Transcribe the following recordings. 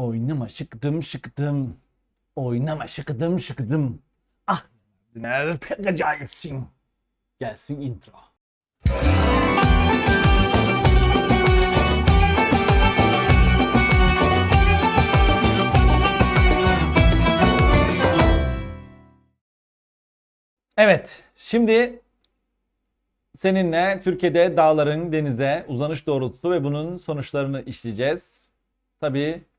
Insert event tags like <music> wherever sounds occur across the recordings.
Oynama şıkıdım şıkıdım. Oynama şıkıdım şıkıdım. Ah Diner pek acayipsin. Gelsin intro. Evet, şimdi seninle Türkiye'de dağların denize uzanış doğrultusu ve bunun sonuçlarını işleyeceğiz. Tabii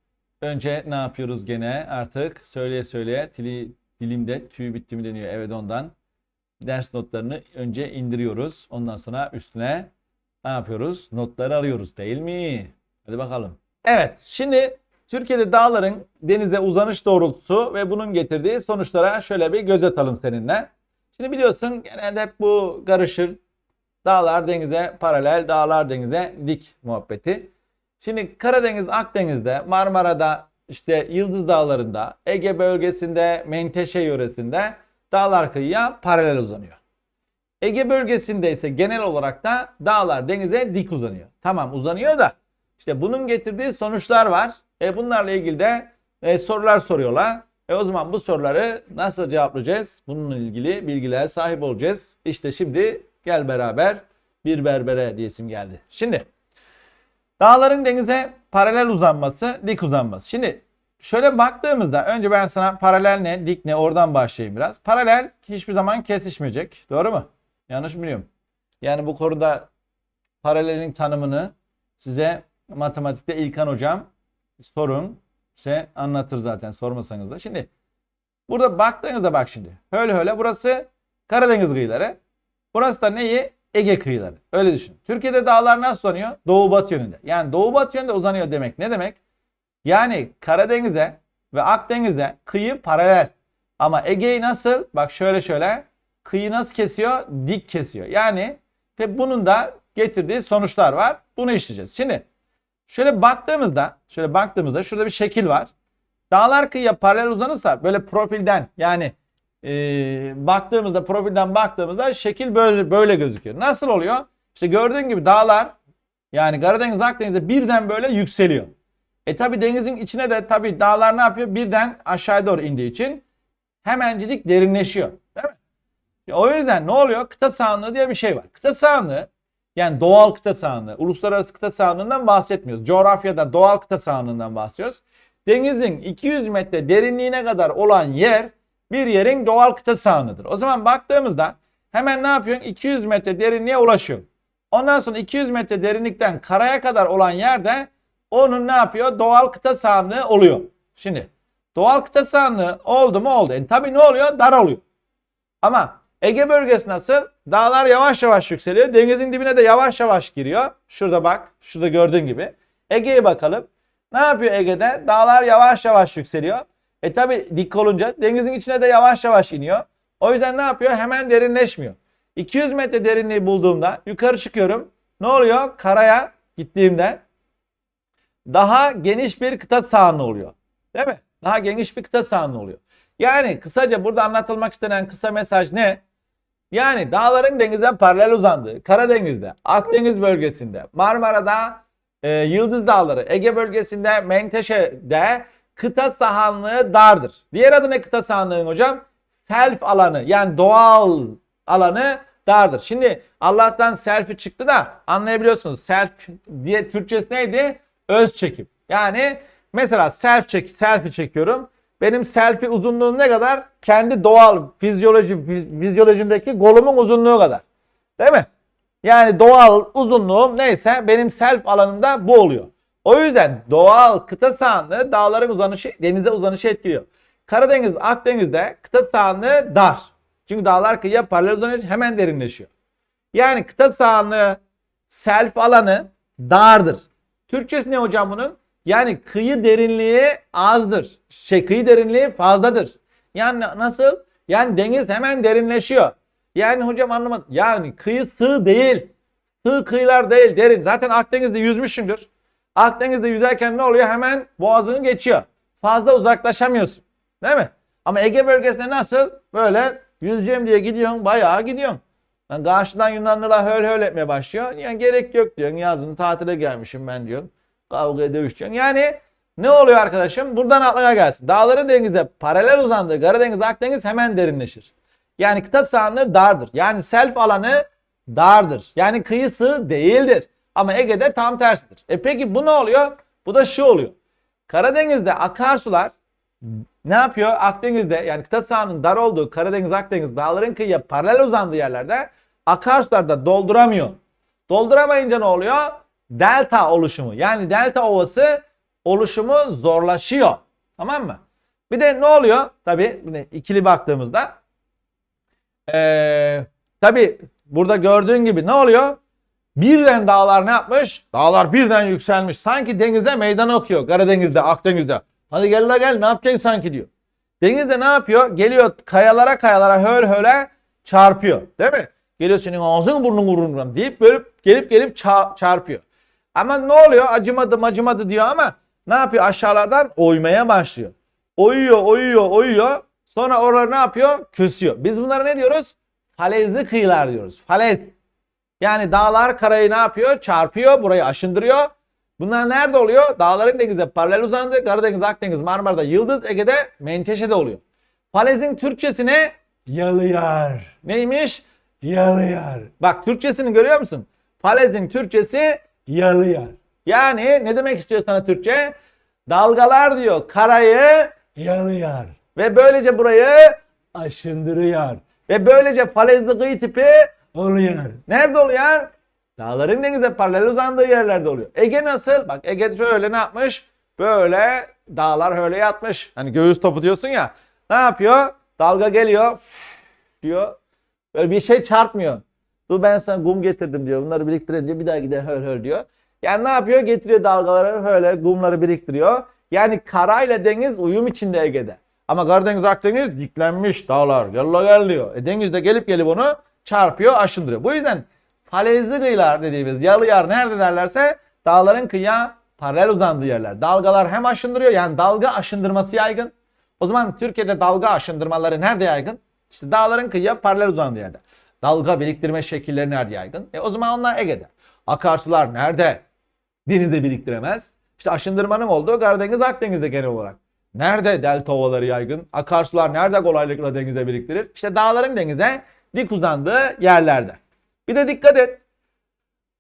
önce ne yapıyoruz gene artık söyleye söyleye tili, dilimde tüy bitti mi deniyor evet ondan. Ders notlarını önce indiriyoruz. Ondan sonra üstüne ne yapıyoruz? Notları alıyoruz değil mi? Hadi bakalım. Evet şimdi Türkiye'de dağların denize uzanış doğrultusu ve bunun getirdiği sonuçlara şöyle bir göz atalım seninle. Şimdi biliyorsun genelde hep bu karışır. Dağlar denize paralel, dağlar denize dik muhabbeti. Şimdi Karadeniz, Akdeniz'de, Marmara'da, işte Yıldız Dağları'nda, Ege bölgesinde, Menteşe yöresinde dağlar kıyıya paralel uzanıyor. Ege bölgesinde ise genel olarak da dağlar denize dik uzanıyor. Tamam uzanıyor da işte bunun getirdiği sonuçlar var. E bunlarla ilgili de e, sorular soruyorlar. E o zaman bu soruları nasıl cevaplayacağız? Bununla ilgili bilgiler sahip olacağız. İşte şimdi gel beraber bir berbere diyesim geldi. Şimdi dağların denize paralel uzanması, dik uzanması. Şimdi şöyle baktığımızda önce ben sana paralel ne, dik ne oradan başlayayım biraz. Paralel hiçbir zaman kesişmeyecek. Doğru mu? Yanlış mı biliyorum? Yani bu konuda paralelin tanımını size matematikte İlkan hocam sorun size anlatır zaten sormasanız da. Şimdi burada baktığınızda bak şimdi. Öyle öyle burası Karadeniz kıyıları. Burası da neyi? Ege kıyıları. Öyle düşün. Türkiye'de dağlar nasıl uzanıyor? Doğu batı yönünde. Yani doğu batı yönünde uzanıyor demek ne demek? Yani Karadeniz'e ve Akdeniz'e kıyı paralel. Ama Ege'yi nasıl? Bak şöyle şöyle. Kıyı nasıl kesiyor? Dik kesiyor. Yani ve bunun da getirdiği sonuçlar var. Bunu işleyeceğiz. Şimdi şöyle baktığımızda, şöyle baktığımızda şurada bir şekil var. Dağlar kıyıya paralel uzanırsa böyle profilden yani e, baktığımızda profilden baktığımızda şekil böyle, böyle gözüküyor. Nasıl oluyor? İşte gördüğün gibi dağlar yani Karadeniz Akdeniz'de birden böyle yükseliyor. E tabi denizin içine de tabi dağlar ne yapıyor? Birden aşağıya doğru indiği için hemencik derinleşiyor. Değil mi? E, O yüzden ne oluyor? Kıta sahanlığı diye bir şey var. Kıta sahanlığı yani doğal kıta sahanlığı, uluslararası kıta sahanlığından bahsetmiyoruz. Coğrafyada doğal kıta sahanlığından bahsediyoruz. Denizin 200 metre derinliğine kadar olan yer bir yerin doğal kıta sahanlığıdır. O zaman baktığımızda hemen ne yapıyorsun? 200 metre derinliğe ulaşıyorsun. Ondan sonra 200 metre derinlikten karaya kadar olan yerde onun ne yapıyor? Doğal kıta sahanlığı oluyor. Şimdi doğal kıta sahanlığı oldu mu oldu. E, tabii ne oluyor? Dar oluyor. Ama Ege bölgesi nasıl? Dağlar yavaş yavaş yükseliyor. Denizin dibine de yavaş yavaş giriyor. Şurada bak. Şurada gördüğün gibi. Ege'ye bakalım. Ne yapıyor Ege'de? Dağlar yavaş yavaş yükseliyor. E tabi dik olunca denizin içine de yavaş yavaş iniyor. O yüzden ne yapıyor? Hemen derinleşmiyor. 200 metre derinliği bulduğumda yukarı çıkıyorum. Ne oluyor? Karaya gittiğimde daha geniş bir kıta sahanlığı oluyor. Değil mi? Daha geniş bir kıta sahanlığı oluyor. Yani kısaca burada anlatılmak istenen kısa mesaj ne? Yani dağların denize paralel uzandığı Karadeniz'de, Akdeniz bölgesinde, Marmara'da, e, Yıldız Dağları, Ege bölgesinde, Menteşe'de kıta sahanlığı dardır. Diğer adı ne kıta sahanlığın hocam? Self alanı yani doğal alanı dardır. Şimdi Allah'tan selfie çıktı da anlayabiliyorsunuz. Self diye Türkçesi neydi? Öz çekim. Yani mesela self çek, selfie çekiyorum. Benim selfie uzunluğum ne kadar? Kendi doğal fizyoloji fizyolojimdeki kolumun uzunluğu kadar. Değil mi? Yani doğal uzunluğum neyse benim self alanımda bu oluyor. O yüzden doğal kıta sahanlığı dağların uzanışı, denize uzanışı etkiliyor. Karadeniz, Akdeniz'de kıta sahanlığı dar. Çünkü dağlar kıyıya paralel uzanıyor hemen derinleşiyor. Yani kıta sahanlığı self alanı dardır. Türkçesi ne hocam bunun? Yani kıyı derinliği azdır. Şey kıyı derinliği fazladır. Yani nasıl? Yani deniz hemen derinleşiyor. Yani hocam anlamadım. Yani kıyı sığ değil. Sığ kıyılar değil derin. Zaten Akdeniz'de yüzmüşsündür. Akdeniz'de yüzerken ne oluyor? Hemen boğazını geçiyor. Fazla uzaklaşamıyorsun. Değil mi? Ama Ege bölgesinde nasıl? Böyle yüzeceğim diye gidiyorsun. Bayağı gidiyorsun. Yani karşıdan Yunanlılar höl höl etmeye başlıyor. Yani gerek yok diyorsun. Yazın tatile gelmişim ben diyorsun. Kavga dövüş diyorsun. Yani ne oluyor arkadaşım? Buradan aklına gelsin. Dağların denize paralel uzandığı Karadeniz, Akdeniz hemen derinleşir. Yani kıta sahanlığı dardır. Yani self alanı dardır. Yani kıyısı değildir. Ama Ege'de tam tersidir. E peki bu ne oluyor? Bu da şu oluyor. Karadeniz'de akarsular ne yapıyor? Akdeniz'de yani kıta sahanın dar olduğu Karadeniz, Akdeniz dağların kıyıya paralel uzandığı yerlerde akarsular da dolduramıyor. Dolduramayınca ne oluyor? Delta oluşumu. Yani delta ovası oluşumu zorlaşıyor. Tamam mı? Bir de ne oluyor? Yine ikili baktığımızda ee, tabii burada gördüğün gibi ne oluyor? Birden dağlar ne yapmış? Dağlar birden yükselmiş. Sanki denizde meydan okuyor. Karadeniz'de, Akdeniz'de. Hadi gel la gel ne yapacaksın sanki diyor. Denizde ne yapıyor? Geliyor kayalara kayalara höl höle çarpıyor. Değil mi? Geliyor senin ağzını burnun vururum deyip böyle gelip gelip ça- çarpıyor. Ama ne oluyor? Acımadı acımadı diyor ama ne yapıyor? Aşağılardan oymaya başlıyor. Oyuyor, oyuyor, oyuyor. Sonra oraları ne yapıyor? Küsüyor. Biz bunlara ne diyoruz? Falezli kıyılar diyoruz. Falez. Yani dağlar karayı ne yapıyor? Çarpıyor, burayı aşındırıyor. Bunlar nerede oluyor? Dağların denize paralel uzandı. Karadeniz, Akdeniz, Marmara'da, Yıldız, Ege'de, Menteşe'de oluyor. Falezin Türkçesi ne? Yalıyar. Neymiş? Yalıyar. Bak Türkçesini görüyor musun? Falezin Türkçesi Yalıyar. yani ne demek istiyor sana Türkçe? Dalgalar diyor karayı Yalıyar. ve böylece burayı Aşındırıyor. ve böylece falezli kıyı tipi Oluyor. nerede oluyor? Dağların denize paralel uzandığı yerlerde oluyor. Ege nasıl? Bak Ege şöyle ne yapmış? Böyle dağlar öyle yatmış. Hani göğüs topu diyorsun ya. Ne yapıyor? Dalga geliyor diyor. Böyle bir şey çarpmıyor. Dur ben sana kum getirdim diyor. Bunları biriktirince bir daha gider höl höl diyor. Yani ne yapıyor? Getiriyor dalgaları böyle kumları biriktiriyor. Yani karayla deniz uyum içinde Ege'de. Ama Karadeniz Akdeniz diklenmiş dağlar. Yalla gel diyor. E deniz de gelip gelip onu çarpıyor, aşındırıyor. Bu yüzden falezli kıyılar dediğimiz yalı yar nerede derlerse dağların kıyıya paralel uzandığı yerler. Dalgalar hem aşındırıyor yani dalga aşındırması yaygın. O zaman Türkiye'de dalga aşındırmaları nerede yaygın? İşte dağların kıyıya paralel uzandığı yerde. Dalga biriktirme şekilleri nerede yaygın? E o zaman onlar Ege'de. Akarsular nerede? Denizde biriktiremez. İşte aşındırmanın olduğu Karadeniz, Akdeniz'de genel olarak. Nerede delta ovaları yaygın? Akarsular nerede kolaylıkla denize biriktirir? İşte dağların denize dik uzandığı yerlerde. Bir de dikkat et.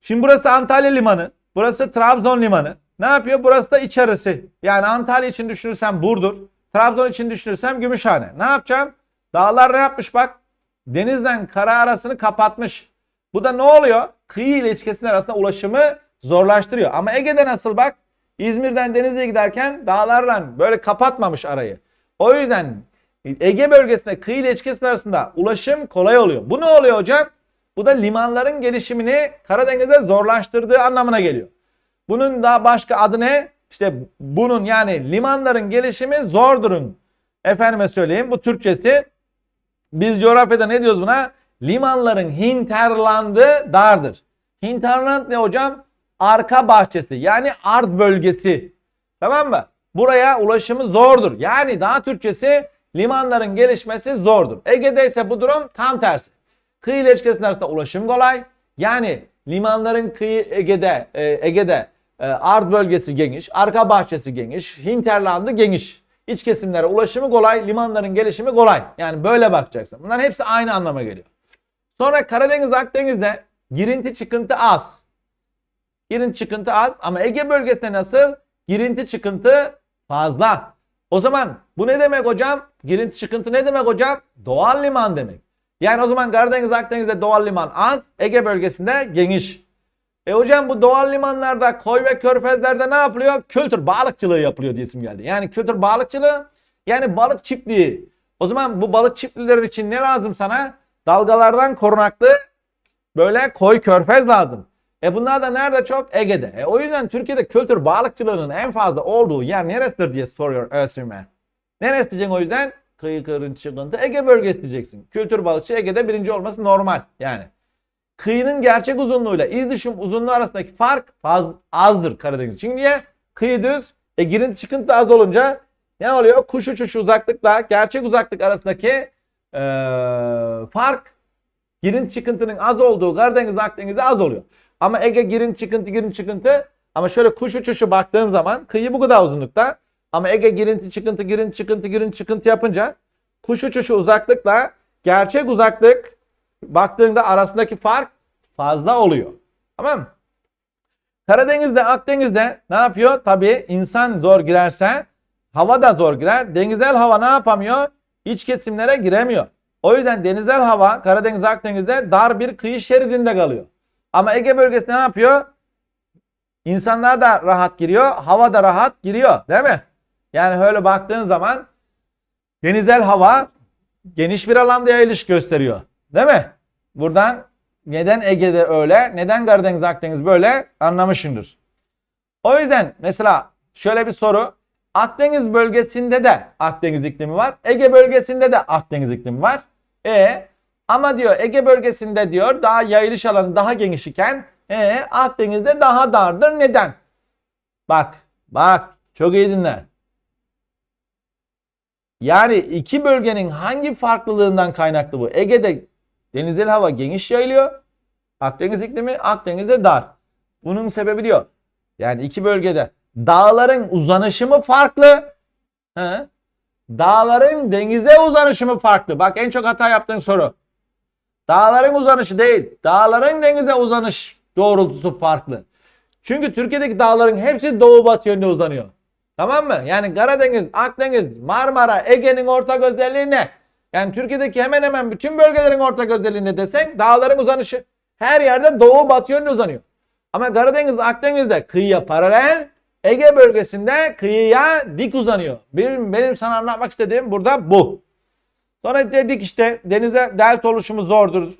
Şimdi burası Antalya Limanı. Burası Trabzon Limanı. Ne yapıyor? Burası da iç arası. Yani Antalya için düşünürsem Burdur. Trabzon için düşünürsem Gümüşhane. Ne yapacağım? Dağlar ne yapmış bak? Denizden kara arasını kapatmış. Bu da ne oluyor? Kıyı ile ilişkisinin arasında ulaşımı zorlaştırıyor. Ama Ege'de nasıl bak? İzmir'den Denizli'ye giderken dağlarla böyle kapatmamış arayı. O yüzden Ege bölgesinde kıyı ile ilişkisinin arasında ulaşım kolay oluyor. Bu ne oluyor hocam? Bu da limanların gelişimini Karadeniz'de zorlaştırdığı anlamına geliyor. Bunun daha başka adı ne? İşte bunun yani limanların gelişimi zordurun. Efendime söyleyeyim bu Türkçesi. Biz coğrafyada ne diyoruz buna? Limanların hinterlandı dardır. Hinterland ne hocam? Arka bahçesi yani art bölgesi. Tamam mı? Buraya ulaşımı zordur. Yani daha Türkçesi limanların gelişmesi zordur. Ege'de ise bu durum tam tersi. Kıyı ile ilişkisinin arasında ulaşım kolay. Yani limanların kıyı Ege'de e, Ege'de e, art bölgesi geniş, arka bahçesi geniş, hinterlandı geniş. İç kesimlere ulaşımı kolay, limanların gelişimi kolay. Yani böyle bakacaksın. Bunların hepsi aynı anlama geliyor. Sonra Karadeniz, Akdeniz'de girinti çıkıntı az. Girinti çıkıntı az ama Ege bölgesinde nasıl? Girinti çıkıntı fazla. O zaman bu ne demek hocam? Girinti çıkıntı ne demek hocam? Doğal liman demek. Yani o zaman Karadeniz, Akdeniz'de doğal liman az, Ege bölgesinde geniş. E hocam bu doğal limanlarda, koy ve körfezlerde ne yapılıyor? Kültür balıkçılığı yapılıyor diye isim geldi. Yani kültür balıkçılığı yani balık çiftliği. O zaman bu balık çiftlikleri için ne lazım sana? Dalgalardan korunaklı böyle koy körfez lazım. E bunlar da nerede çok? Ege'de. E o yüzden Türkiye'de kültür balıkçılığının en fazla olduğu yer neresidir diye soruyor Özsürmen. Neresi diyeceksin o yüzden? Kıyı kırın çıkıntı Ege bölgesi diyeceksin. Kültür balıkçı Ege'de birinci olması normal yani. Kıyının gerçek uzunluğuyla iz düşüm uzunluğu arasındaki fark faz, azdır Karadeniz için. Niye? Kıyı düz, e girinti çıkıntı az olunca ne oluyor? Kuş uçuşu uzaklıkla gerçek uzaklık arasındaki eee, fark girinti çıkıntının az olduğu Karadeniz Akdeniz'de az oluyor. Ama Ege girinti çıkıntı girinti çıkıntı Ama şöyle kuş uçuşu baktığım zaman kıyı bu kadar uzunlukta. Ama Ege girinti çıkıntı girinti çıkıntı girinti çıkıntı yapınca kuş uçuşu uzaklıkla gerçek uzaklık baktığında arasındaki fark fazla oluyor. Tamam mı? Karadeniz'de, Akdeniz'de ne yapıyor? Tabii insan zor girerse hava da zor girer. Denizsel hava ne yapamıyor? İç kesimlere giremiyor. O yüzden denizsel hava Karadeniz, Akdeniz'de dar bir kıyı şeridinde kalıyor. Ama Ege bölgesi ne yapıyor? İnsanlar da rahat giriyor, hava da rahat giriyor, değil mi? Yani öyle baktığın zaman denizsel hava geniş bir alanda yayılış gösteriyor. Değil mi? Buradan neden Ege'de öyle, neden Karadeniz, Akdeniz böyle anlamışsındır. O yüzden mesela şöyle bir soru. Akdeniz bölgesinde de Akdeniz iklimi var. Ege bölgesinde de Akdeniz iklimi var. E ama diyor Ege bölgesinde diyor daha yayılış alanı daha geniş iken e, Akdeniz'de daha dardır. Neden? Bak, bak çok iyi dinle. Yani iki bölgenin hangi farklılığından kaynaklı bu? Ege'de denizsel hava geniş yayılıyor. Akdeniz iklimi Akdeniz'de dar. Bunun sebebi diyor. Yani iki bölgede dağların uzanışı mı farklı? He? Dağların denize uzanışı mı farklı? Bak en çok hata yaptığın soru. Dağların uzanışı değil. Dağların denize uzanış doğrultusu farklı. Çünkü Türkiye'deki dağların hepsi doğu batı yönde uzanıyor. Tamam mı? Yani Karadeniz, Akdeniz, Marmara, Ege'nin ortak özelliği ne? Yani Türkiye'deki hemen hemen bütün bölgelerin ortak özelliği ne desen dağların uzanışı. Her yerde doğu batı yönde uzanıyor. Ama Karadeniz, Akdeniz'de kıyıya paralel, Ege bölgesinde kıyıya dik uzanıyor. Benim, benim sana anlatmak istediğim burada bu. Sonra dedik işte denize delta oluşumu zordur.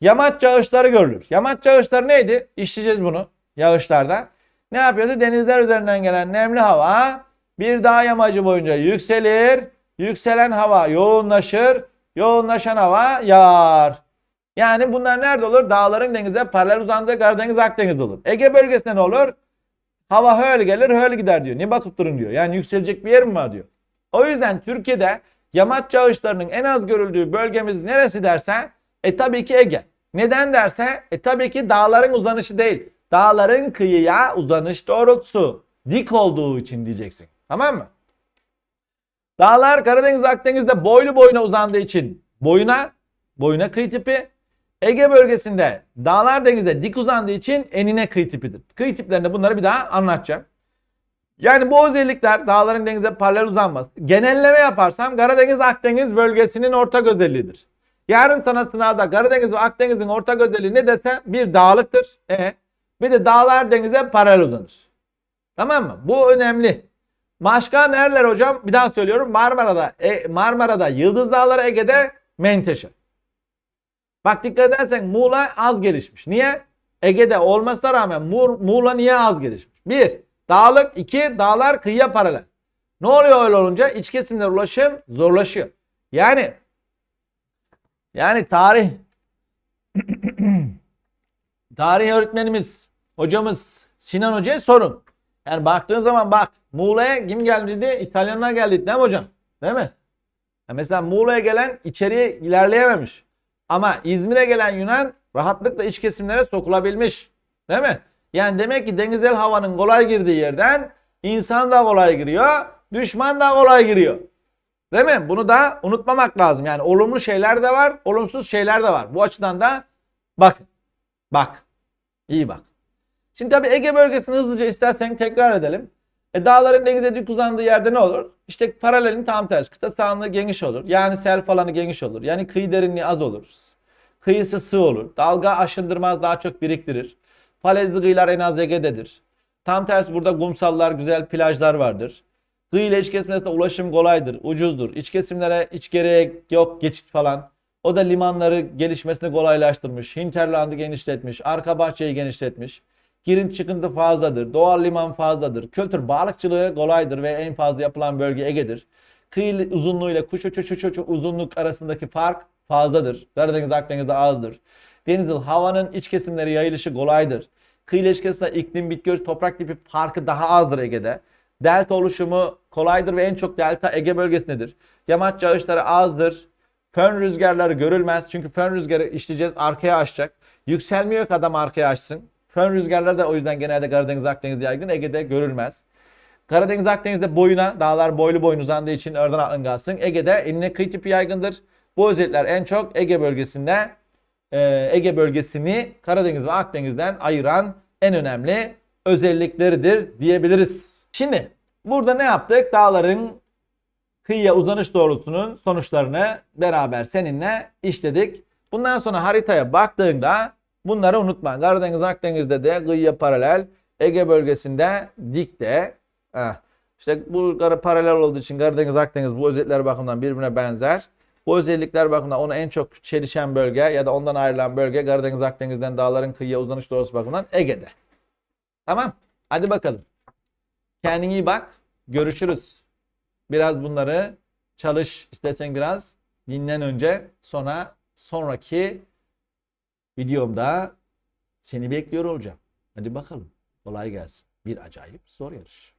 Yamaç yağışları görülür. Yamaç yağışları neydi? İşleyeceğiz bunu yağışlarda. Ne yapıyordu? Denizler üzerinden gelen nemli hava bir dağ yamacı boyunca yükselir. Yükselen hava yoğunlaşır. Yoğunlaşan hava yağar. Yani bunlar nerede olur? Dağların denize paralel uzandığı Karadeniz Akdeniz'de olur. Ege bölgesinde ne olur? Hava öyle gelir öyle gider diyor. Niye bakıp durun diyor. Yani yükselecek bir yer mi var diyor. O yüzden Türkiye'de yamaç yağışlarının en az görüldüğü bölgemiz neresi derse e tabii ki Ege. Neden derse e tabii ki dağların uzanışı değil. Dağların kıyıya uzanış doğrultusu dik olduğu için diyeceksin. Tamam mı? Dağlar Karadeniz Akdeniz'de boylu boyuna uzandığı için boyuna boyuna kıyı tipi. Ege bölgesinde dağlar denizde dik uzandığı için enine kıyı tipidir. Kıyı tiplerinde bunları bir daha anlatacağım. Yani bu özellikler dağların denize paralel uzanması. Genelleme yaparsam Karadeniz Akdeniz bölgesinin ortak özelliğidir. Yarın sana sınavda Karadeniz ve Akdeniz'in ortak özelliği ne dese bir dağlıktır. E, bir de dağlar denize paralel uzanır. Tamam mı? Bu önemli. Başka nereler hocam? Bir daha söylüyorum. Marmara'da, e, Marmara'da Yıldız Dağları, Ege'de Menteşe. Bak dikkat edersen Muğla az gelişmiş. Niye? Ege'de olmasına rağmen Mu- Muğla niye az gelişmiş? Bir, dağlık. iki dağlar kıyıya paralel. Ne oluyor öyle olunca? İç kesimlere ulaşım zorlaşıyor. Yani yani tarih <clears throat> tarih öğretmenimiz, hocamız Sinan Hoca'ya sorun. Yani baktığın zaman bak Muğla'ya kim geldi dedi? İtalyanlar geldi değil mi hocam? Değil mi? Ya mesela Muğla'ya gelen içeriye ilerleyememiş. Ama İzmir'e gelen Yunan rahatlıkla iç kesimlere sokulabilmiş. Değil mi? Yani demek ki denizsel havanın kolay girdiği yerden insan da kolay giriyor, düşman da kolay giriyor. Değil mi? Bunu da unutmamak lazım. Yani olumlu şeyler de var, olumsuz şeyler de var. Bu açıdan da bak, bak, iyi bak. Şimdi tabii Ege bölgesini hızlıca istersen tekrar edelim. E dağların denize dik uzandığı yerde ne olur? İşte paralelin tam tersi. Kıta sahanlığı geniş olur. Yani sel alanı geniş olur. Yani kıyı derinliği az olur. Kıyısı sığ olur. Dalga aşındırmaz daha çok biriktirir. Falezli kıyılar en az Ege'dedir. Tam tersi burada kumsallar, güzel plajlar vardır. Kıyı ile iç kesimlerine ulaşım kolaydır, ucuzdur. İç kesimlere iç gereğe yok geçit falan. O da limanları gelişmesini kolaylaştırmış. Hinterland'ı genişletmiş. Arka bahçeyi genişletmiş. Girinti çıkıntı fazladır. Doğal liman fazladır. Kültür balıkçılığı kolaydır ve en fazla yapılan bölge Ege'dir. Kıyı uzunluğu ile kuş uçuş uçuş uçuş uzunluk arasındaki fark fazladır. Karadeniz Akdeniz'de azdır. Denizli havanın iç kesimleri yayılışı kolaydır. Kıyı ile iç kesimler iklim, bitki örtüsü, toprak tipi farkı daha azdır Ege'de. Delta oluşumu kolaydır ve en çok delta Ege bölgesindedir. Yamaç yağışları azdır. Fön rüzgarları görülmez. Çünkü fön rüzgarı işleyeceğiz arkaya açacak. Yükselmiyor ki adam arkaya açsın. Fön rüzgarları da o yüzden genelde Karadeniz Akdeniz'de yaygın. Ege'de görülmez. Karadeniz Akdeniz'de boyuna, dağlar boylu boyun uzandığı için oradan aklın kalsın. Ege'de enine kıyı tipi yaygındır. Bu özellikler en çok Ege bölgesinde e, Ege bölgesini Karadeniz ve Akdeniz'den ayıran en önemli özellikleridir diyebiliriz. Şimdi burada ne yaptık? Dağların kıyıya uzanış doğrultusunun sonuçlarını beraber seninle işledik. Bundan sonra haritaya baktığında bunları unutma. Karadeniz Akdeniz'de de kıyıya paralel, Ege bölgesinde dikte. Heh. İşte bu paralel olduğu için Karadeniz Akdeniz bu özellikler bakımından birbirine benzer. Bu özellikler bakımından onu en çok çelişen bölge ya da ondan ayrılan bölge Karadeniz Akdeniz'den dağların kıyıya uzanış doğrusu bakımından Ege'de. Tamam. Hadi bakalım. Kendine iyi bak. Görüşürüz. Biraz bunları çalış. İstersen biraz dinlen önce. Sonra sonraki videomda seni bekliyor olacağım. Hadi bakalım. Kolay gelsin. Bir acayip zor yarış.